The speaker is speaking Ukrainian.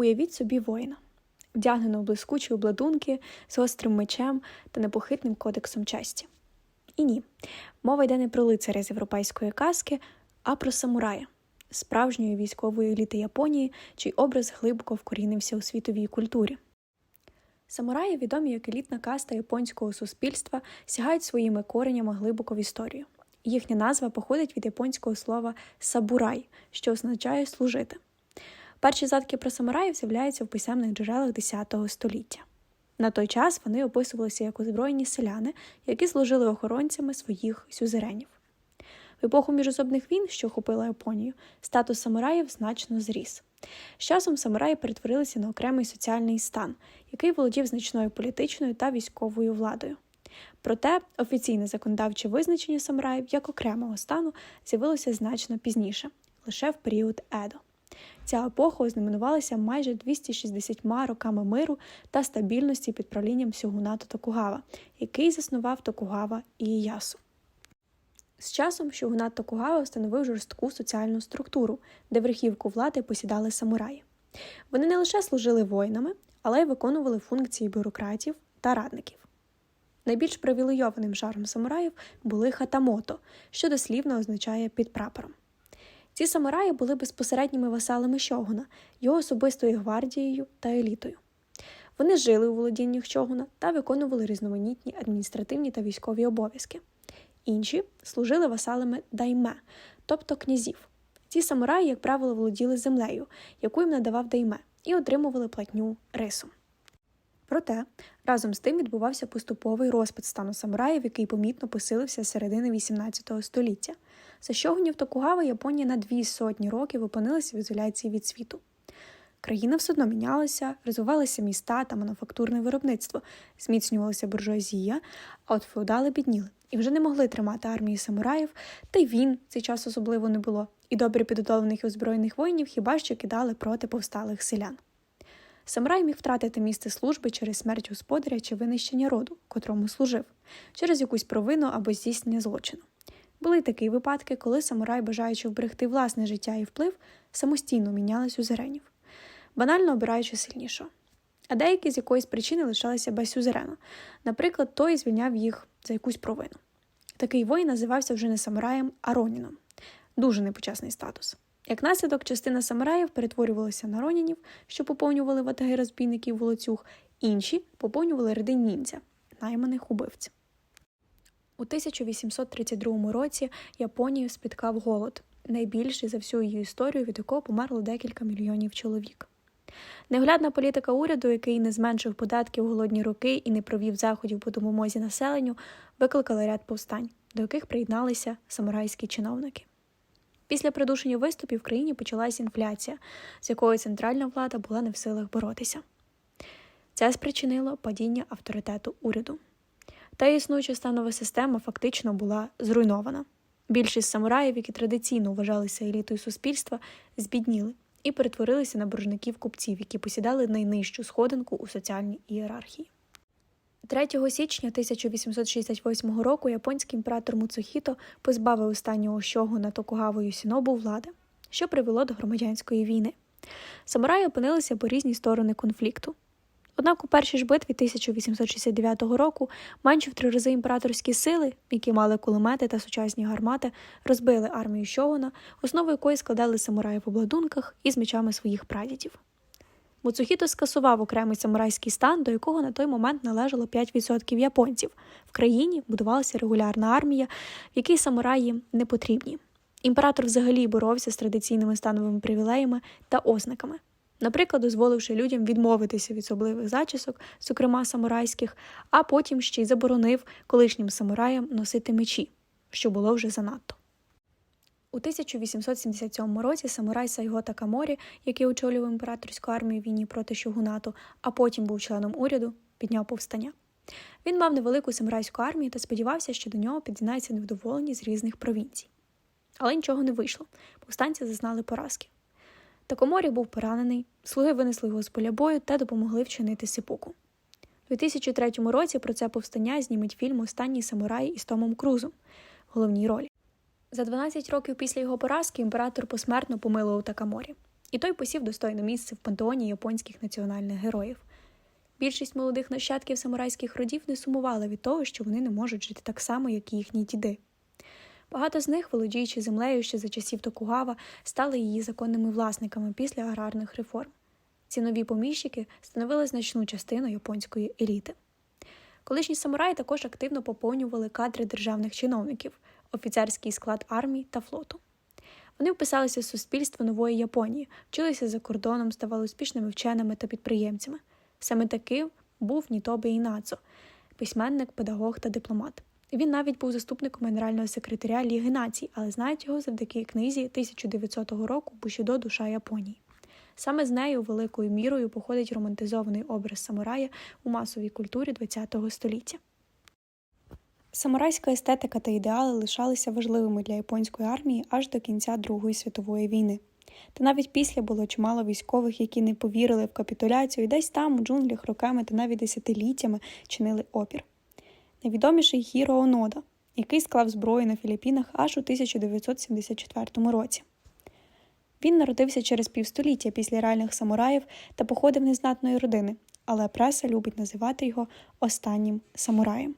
Уявіть собі воїна, вдягненого в блискучі обладунки з гострим мечем та непохитним кодексом честі. І ні, мова йде не про лицаря з європейської казки, а про самурая, справжньої військової еліти Японії, чий образ глибоко вкорінився у світовій культурі. Самураї, відомі як елітна каста японського суспільства, сягають своїми коренями глибоко в історію. Їхня назва походить від японського слова сабурай, що означає служити. Перші згадки про самураїв з'являються в писемних джерелах X століття. На той час вони описувалися як озброєні селяни, які служили охоронцями своїх сюзеренів. В епоху міжособних війн, що охопила Японію, статус самураїв значно зріс. З часом самураї перетворилися на окремий соціальний стан, який володів значною політичною та військовою владою. Проте офіційне законодавче визначення самураїв як окремого стану з'явилося значно пізніше, лише в період Едо. Ця епоха ознаменувалася майже 260 роками миру та стабільності під правлінням Сьогунату Токугава, який заснував Токугава і Ієясу. З часом Шогунат Токугава встановив жорстку соціальну структуру, де верхівку влади посідали самураї. Вони не лише служили воїнами, але й виконували функції бюрократів та радників. Найбільш привілейованим жаром самураїв були хатамото, що дослівно означає під прапором. Ці самураї були безпосередніми васалами Шогуна, його особистою гвардією та елітою. Вони жили у володіннях Шогуна та виконували різноманітні адміністративні та військові обов'язки. Інші служили васалами дайме, тобто князів. Ці самураї, як правило, володіли землею, яку їм надавав дайме, і отримували платню рису. Проте разом з тим відбувався поступовий розпад стану самураїв, який помітно посилився з середини XVIII століття. За щогунів Токугави Японія на дві сотні років опинилася в ізоляції від світу. Країна все одно мінялася, розвивалися міста та мануфактурне виробництво, зміцнювалася буржуазія, а от феодали бідніли і вже не могли тримати армії самураїв, та й він цей час особливо не було, і добре підготовлених і озброєних воїнів хіба що кидали проти повсталих селян. Самурай міг втратити місце служби через смерть господаря чи винищення роду, котрому служив, через якусь провину або здійснення злочину. Були такі випадки, коли самурай, бажаючи вберегти власне життя і вплив, самостійно міняли сюзеренів, банально обираючи сильнішого. А деякі з якоїсь причини лишалися без сюзерена, наприклад, той звільняв їх за якусь провину. Такий воїн називався вже не самураєм, а роніном. Дуже непочесний статус. Як наслідок, частина самураїв перетворювалася на ронінів, що поповнювали ватаги розбійників волоцюг, інші поповнювали ряди ніндзя, найманих убивців. У 1832 році Японію спіткав голод, найбільший за всю її історію, від якого померло декілька мільйонів чоловік. Неглядна політика уряду, який не зменшив податки у голодні роки і не провів заходів по допомозі населенню, викликала ряд повстань, до яких приєдналися самурайські чиновники. Після придушення виступів в країні почалася інфляція, з якою центральна влада була не в силах боротися. Це спричинило падіння авторитету уряду. Та існуюча станова система фактично була зруйнована. Більшість самураїв, які традиційно вважалися елітою суспільства, збідніли і перетворилися на боржників купців, які посідали найнижчу сходинку у соціальній ієрархії. 3 січня 1868 року японський імператор Муцухіто позбавив останнього щогуна Токугаву Юсінобу влади, що привело до громадянської війни. Самураї опинилися по різні сторони конфлікту. Однак у першій ж битві 1869 року менше в три рази імператорські сили, які мали кулемети та сучасні гармати, розбили армію Щогуна, основу якої складали самураї в обладунках із мечами своїх прадідів. Муцухіто скасував окремий самурайський стан, до якого на той момент належало 5% японців. В країні будувалася регулярна армія, в якій самураї не потрібні. Імператор взагалі боровся з традиційними становими привілеями та ознаками. Наприклад, дозволивши людям відмовитися від особливих зачісок, зокрема самурайських, а потім ще й заборонив колишнім самураям носити мечі, що було вже занадто. У 1877 році самурай Сайго Такаморі, який очолював імператорську армію війні проти Шогунату, а потім був членом уряду, підняв повстання. Він мав невелику самурайську армію та сподівався, що до нього під'єднаються невдоволені з різних провінцій. Але нічого не вийшло. Повстанці зазнали поразки. Такоморі був поранений, слуги винесли його з поля бою та допомогли вчинити сипуку. У 2003 році про це повстання знімуть фільм Останній самурай із Томом Крузом в головній ролі. За 12 років після його поразки імператор посмертно помилував Такаморі. і той посів достойне місце в пантеоні японських національних героїв. Більшість молодих нащадків самурайських родів не сумували від того, що вони не можуть жити так само, як і їхні діди. Багато з них, володіючи землею ще за часів Токугава, стали її законними власниками після аграрних реформ. Ці нові поміщики становили значну частину японської еліти. Колишні самураї також активно поповнювали кадри державних чиновників, офіцерський склад армії та флоту. Вони вписалися в суспільство нової Японії, вчилися за кордоном, ставали успішними вченими та підприємцями. Саме таким був Нітобе Інацо, письменник, педагог та дипломат. Він навіть був заступником генерального секретаря Ліги націй, але знають його завдяки книзі 1900 року Бушідо Душа Японії. Саме з нею великою мірою походить романтизований образ самурая у масовій культурі ХХ століття. Самурайська естетика та ідеали лишалися важливими для японської армії аж до кінця Другої світової війни. Та навіть після було чимало військових, які не повірили в капітуляцію і десь там, у джунглях, роками та навіть десятиліттями чинили опір. Найвідоміший Хіро Онода, який склав зброю на Філіппінах аж у 1974 році. Він народився через півстоліття після реальних самураїв та походив незнатної родини, але преса любить називати його останнім самураєм.